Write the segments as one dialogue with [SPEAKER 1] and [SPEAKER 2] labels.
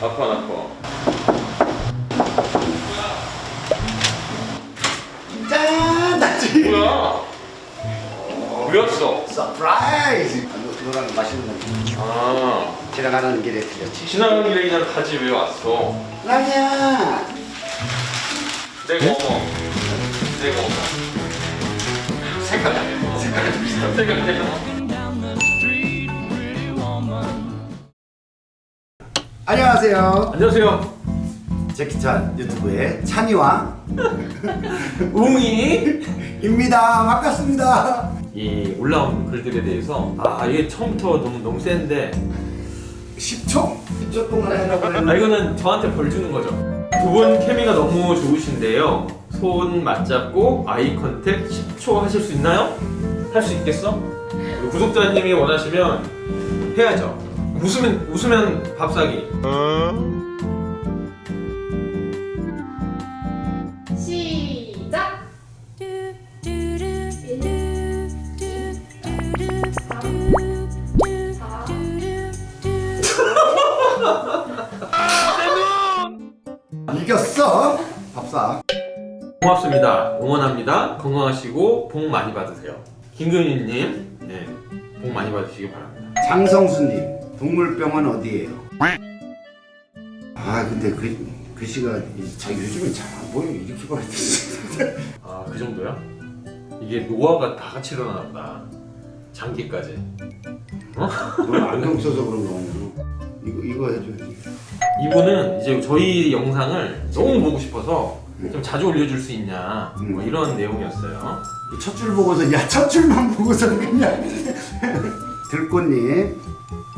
[SPEAKER 1] 아파?
[SPEAKER 2] 짠! 나지.
[SPEAKER 1] 뭐야? 뭐였어?
[SPEAKER 2] 서프라이즈. 노- 노랑 맛있는 거.
[SPEAKER 1] 아
[SPEAKER 2] 지나가는 길에 들렸지.
[SPEAKER 1] 지나가는 길에 그냥 가지 왜 왔어?
[SPEAKER 2] 라면.
[SPEAKER 1] 내가 어머 내가 어머
[SPEAKER 2] 좀 비슷한.
[SPEAKER 1] 생각
[SPEAKER 2] 안녕하세요.
[SPEAKER 1] 안녕하세요
[SPEAKER 2] 제키찬 유튜브의 찬이왕입니다.
[SPEAKER 1] 웅이
[SPEAKER 2] 반갑습니다.
[SPEAKER 1] 이 올라온 글들에 대해서 아 이게 처음부터 너무 너무 센데
[SPEAKER 2] 10초. 10초 동안 하라고
[SPEAKER 1] 아
[SPEAKER 2] 했는데
[SPEAKER 1] 이거는 저한테 벌 주는 거죠 두 분 케미가 너무 좋으신데요 손 맞잡고 아이 컨택 10초 하실 수 있나요? 할 수 있겠어? 구독자님이 원하시면 해야죠 웃으면 웃으면 밥 사기
[SPEAKER 3] 시작.
[SPEAKER 2] 이겼어. 밥사.
[SPEAKER 1] 고맙습니다 응원합니다 건강하시고 복 많이 받으세요 김금희님 네, 복 많이 받으시기 바랍니다
[SPEAKER 2] 장성수님 동물병원 어디예요? 아 근데 그 글씨가 이- 자 요즘에 잘 안 보여 이렇게 봐야 돼.
[SPEAKER 1] 아그 정도야? 이게 노화가 다 같이 일어나나 보다 장기까지
[SPEAKER 2] 너무 안경 써서 그런 거 아니고 이거 이거 해줘야지.
[SPEAKER 1] 이분은 이제 저희 영상을 너무 보고 싶어서 좀 자주 올려줄 수 있냐 뭐 이런 내용이었어요.
[SPEAKER 2] 첫 줄 보고서 야 첫 줄만 보고서 그냥 들꽃님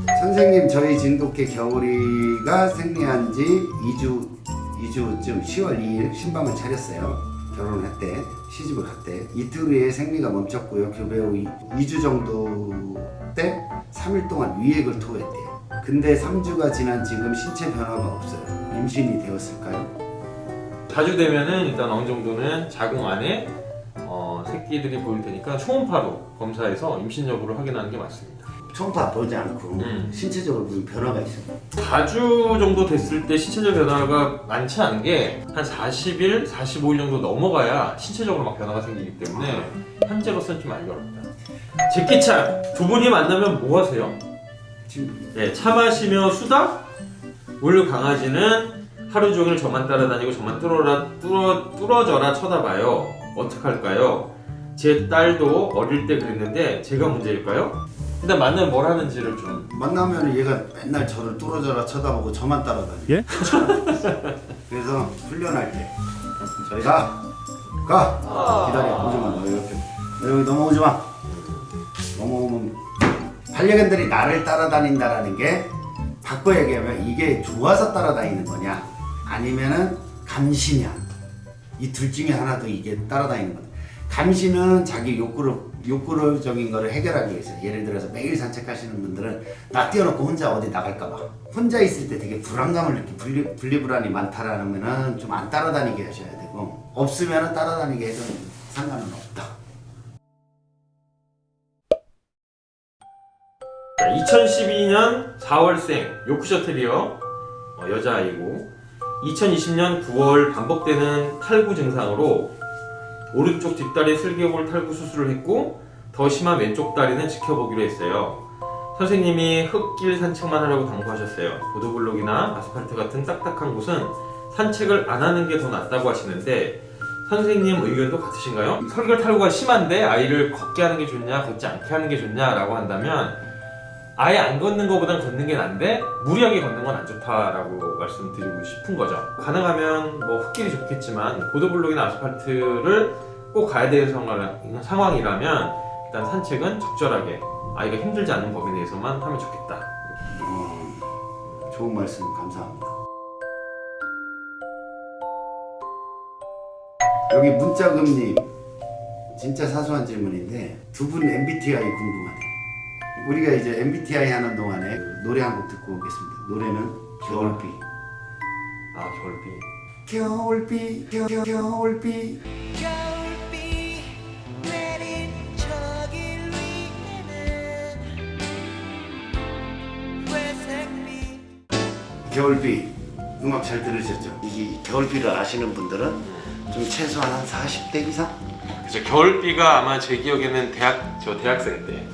[SPEAKER 2] 선생님 저희 진돗개 겨울이가 생리한 지 2주 2주쯤 10월 2일 신방을 차렸어요. 결혼을 했대 시집을 갔대. 이틀 후에 생리가 멈췄고요. 교배 후 2주 정도 때 3일 동안 위액을 토했대요. 근데 3주가 지난 지금 신체 변화가 없어요. 임신이 되었을까요?
[SPEAKER 1] 자주 되면은 일단 어느 정도는 자궁 안에 어, 새끼들이 보일 테니까 초음파로 검사해서 임신 여부를 확인하는 게 맞습니다.
[SPEAKER 2] 초음파 보지 않고
[SPEAKER 1] 음.
[SPEAKER 2] 신체적으로 무슨 변화가 있어요
[SPEAKER 1] 4주 정도 됐을 때 신체적 변화가 많지 않은 게 한 40일, 45일 정도 넘어가야 신체적으로 막 변화가 생기기 때문에 현재로서는 좀 알기 어렵다. 제키찬 두 분이 만나면 뭐 하세요?
[SPEAKER 2] 지금
[SPEAKER 1] 네, 차 마시며 수다? 우리 강아지는 하루 종일 저만 따라다니고 저만 뚫어라, 뚫어, 뚫어져라 쳐다봐요. 어떡할까요? 제 딸도 어릴 때 그랬는데 제가 문제일까요? 근데 만나면 뭘 하는지를 좀
[SPEAKER 2] 만나면 얘가 맨날 저를 뚫어져라 쳐다보고 저만 따라다녀.
[SPEAKER 4] 예?
[SPEAKER 2] 그래서 훈련할 때 저희가 가 기다려 오지 마. 너 이렇게 너 여기 넘어오지 마. 넘어오면 반려견들이 나를 따라다닌다라는 게 바꿔 얘기하면 이게 좋아서 따라다니는 거냐 아니면은 감시냐 이 둘 중에 하나도 이게 따라다니는 거다. 감시는 자기 욕구를 욕구적인 거를 해결하기 위해서 예를 들어서 매일 산책하시는 분들은 나 띄워놓고 혼자 어디 나갈까봐. 혼자 있을 때 되게 불안감을 느끼 분리, 분리불안이 많다라면은 좀 안 따라다니게 하셔야 되고 없으면은 따라다니게 해도 상관은 없다.
[SPEAKER 1] 2012년 4월생 요크셔 테리어 어, 여자아이고. 2020년 9월 반복되는 탈구 증상으로 오른쪽 뒷다리 슬개골 탈구 수술을 했고 더 심한 왼쪽 다리는 지켜보기로 했어요. 선생님이 흙길 산책만 하라고 당부하셨어요. 보도블록이나 아스팔트 같은 딱딱한 곳은 산책을 안 하는 게 더 낫다고 하시는데 선생님 의견도 같으신가요? 설결 탈구가 심한데 아이를 걷게 하는 게 좋냐 걷지 않게 하는 게 좋냐라고 한다면 아예 안 걷는 것보단 걷는 게 난데 무리하게 걷는 건 안 좋다라고 말씀드리고 싶은 거죠. 가능하면 뭐 흙길이 좋겠지만 보도블록이나 아스팔트를 꼭 가야 되는 상황- 상황이라면 일단 산책은 적절하게 아이가 힘들지 않은 범위 내에서만 하면 좋겠다.
[SPEAKER 2] 어, 좋은 말씀 감사합니다. 여기 문자금님 진짜 사소한 질문인데 두 분 MBTI 궁금하대. 우리가 이제 MBTI 하는 동안에 노래 한 곡 듣고 오겠습니다. 노래는 겨울비.
[SPEAKER 1] 아 결비.
[SPEAKER 2] 겨울비 겨, 겨, 겨울비
[SPEAKER 5] 겨울비 내린 저길 위에는 회색빛
[SPEAKER 2] 겨울비 음악 잘 들으셨죠? 이 겨울비를 아시는 분들은 좀 최소한 한 40대 이상?
[SPEAKER 1] 그죠 겨울비가 아마 제 기억에는 대학 저 대학생 때 네,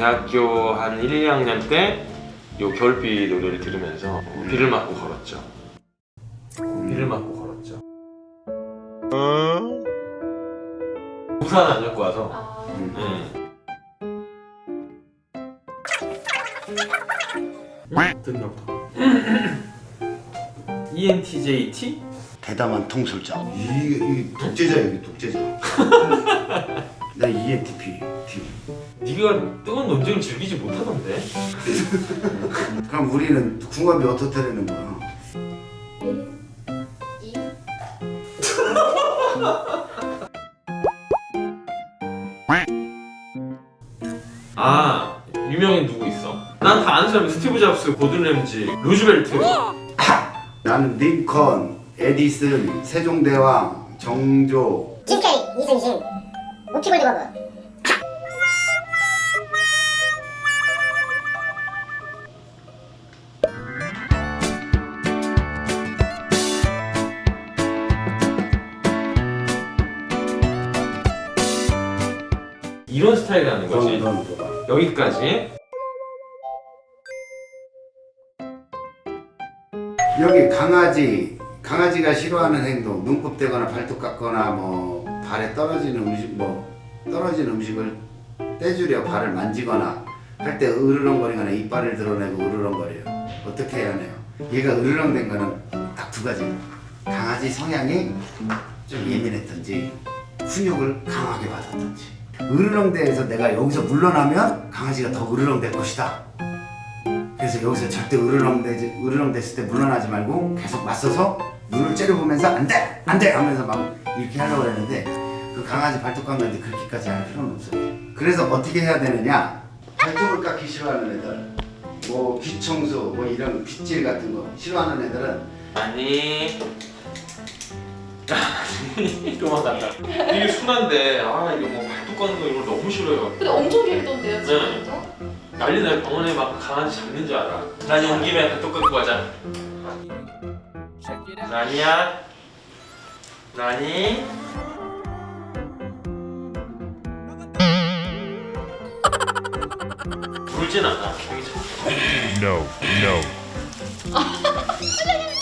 [SPEAKER 1] 대학교 한 1, 2학년 때 요 겨울비 노래를 들으면서 어, 비를 맞고 걸었죠. 비를 맞고 걸었죠. 우산 안 갖고 와서.
[SPEAKER 3] 아,
[SPEAKER 1] 응. 듣나 보다. ENTJT?
[SPEAKER 2] 대담한 통솔자 이게 이 독재자 여기 독재자 나 ENTP
[SPEAKER 1] 네가 뜨거운 논쟁을 즐기지 못하던데.
[SPEAKER 2] 그럼 우리는 궁합이 어떻게 되는 거야?
[SPEAKER 3] 1, 2,
[SPEAKER 1] 아 유명인 누구 있어? 난 다 아는 사람이 스티브 잡스, 고든 램지, 루즈벨트.
[SPEAKER 2] 나는 링컨, 에디슨, 세종대왕, 정조
[SPEAKER 4] TK 이순신 우피골드버그
[SPEAKER 1] 이런 스타일이라는 거지. 여기까지.
[SPEAKER 2] 여기 강아지 강아지가 싫어하는 행동 눈곱 떼거나 발톱 깎거나 뭐 발에 떨어지는 음식 뭐 떨어진 음식을 떼주려 발을 만지거나 할 때 으르렁거리거나 이빨을 드러내고 으르렁거려요. 어떻게 해야 하나요? 얘가 으르렁댄 거는 딱 두 가지. 강아지 성향이 좀 예민했던지 훈육을 강하게 받았던지. 으르렁대에서 내가 여기서 물러나면 강아지가 더 으르렁댈 것이다. 그래서 여기서 절대 으르렁대지 으르렁댔을 때 물러나지 말고 계속 맞서서 눈을 째려보면서 안 돼! 안 돼! 하면서 막 이렇게 하려고 했는데 그 강아지 발톱 깎는데 그렇게까지 할 필요는 없어요. 그래서 어떻게 해야 되느냐 발톱을 깎기 싫어하는 애들 뭐 귀 청소 뭐 이런 빗질 같은 거 싫어하는 애들은
[SPEAKER 1] 아니. 도망간다. 이게 순한데 아 이거 뭐 발톱 깎는 거 이거 너무 싫어요.
[SPEAKER 3] 근데 엄청 길던데요,
[SPEAKER 1] 네.
[SPEAKER 3] 지금 도?
[SPEAKER 1] 난리 날 병원에 막 강아지 잡는 줄 알아. 난이 온 김에 발톱 깎고 가자. 나니야? 나니? 울진 않아. 형이 참.
[SPEAKER 6] No, no. 아,